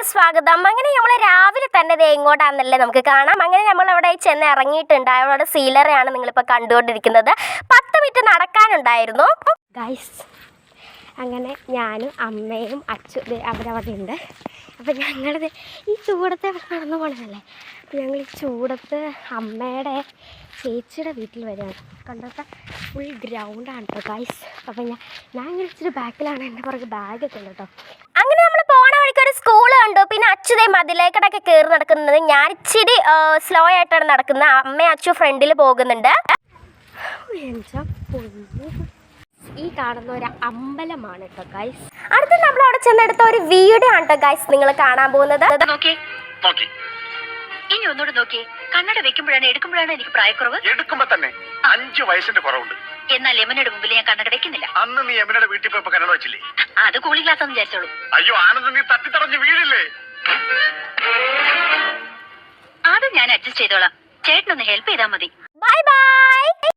വീഡിയോയിലേക്ക് സ്വാഗതം. അങ്ങനെ നമ്മൾ രാവിലെ തന്നെ ദേ എങ്ങോട്ടാണെന്നല്ലേ നമുക്ക് കാണാം. അങ്ങനെ നമ്മൾ അവിടെ ചെന്ന് ഇറങ്ങിയിട്ടുണ്ട് അവിടെ സീലറയാണ് നിങ്ങളിപ്പോൾ കണ്ടുകൊണ്ടിരിക്കുന്നത്. പത്ത് മിനിറ്റ് നടക്കാനുണ്ടായിരുന്നു. ഗൈസ് അങ്ങനെ ഞാനും അമ്മയും അച്ചു അവരവിടെ ഉണ്ട്. അപ്പം ഞങ്ങളിത് ഈ ചൂടത്തെ നടന്നു പോണതല്ലേ? അപ്പം ഞങ്ങൾ ഈ ചൂടത്ത് അമ്മയുടെ ചേച്ചിയുടെ വീട്ടിൽ വരികയാണ്. കണ്ടപ്പോൾ ഫുൾ ഗ്രൗണ്ടാണ് കേട്ടോ ഗൈസ് അപ്പം ഞാൻ ഞാൻ ഇങ്ങനെ ഇച്ചിരി ബാക്കിലാണ് എന്റെ പുറകെ ബാഗൊക്കെ ഉണ്ട് കേട്ടോ അങ്ങനെ നമ്മൾ പോണ വഴിക്ക് ഒരു സ്കൂൾ കണ്ടു. പിന്നെ അച്ഛതേ മതിലേക്കടൊക്കെ കയറി നടക്കുന്നത്. ഞാൻ ഇച്ചിരി സ്ലോ ആയിട്ടാണ് നടക്കുന്നത്. അമ്മ അച്ഛൻ ഫ്രണ്ടിൽ പോകുന്നുണ്ട്. ഈ കാണുന്ന ഒരു അമ്പലമാണ് കേട്ടോ ഗൈസ് അടുത്ത് നമ്മൾ അവിടെ ചെന്നെടുത്ത ഒരു വീട് ആണ് കേട്ടോ ഗൈസ് നിങ്ങൾ കാണാൻ പോകുന്നത്. ഇനി ഒന്നുകൂടെ നോക്കി. കണ്ണട വെക്കുമ്പോഴാണ് എടുക്കുമ്പോഴാണ് എനിക്ക് പ്രായക്കുറവ്? എടുക്കുമ്പോ തന്നെ അഞ്ചു വയസ്സിന്റെ കുറവുണ്ട്. എന്നാൽ ലെമനയുടെ മുമ്പിൽ ഞാൻ കണ്ണട വെക്കുന്നില്ല അന്ന് നീ എമിനയുടെ വീട്ടിൽ പോയപ്പോ കന്നഡ വെച്ചില്ലേ? അത് കൂളിംഗ് ഗ്ലാസ് എന്ന് വിചാരിച്ചോളൂ അയ്യോ ആനന്ദ് നീ തട്ടിത്തടഞ്ഞ് വീഴില്ലേ? അത് ഞാൻ അഡ്ജസ്റ്റ് ചെയ്തോളാം. ചേട്ടനൊന്ന് ഹെൽപ്പ് ചെയ്താൽ മതി.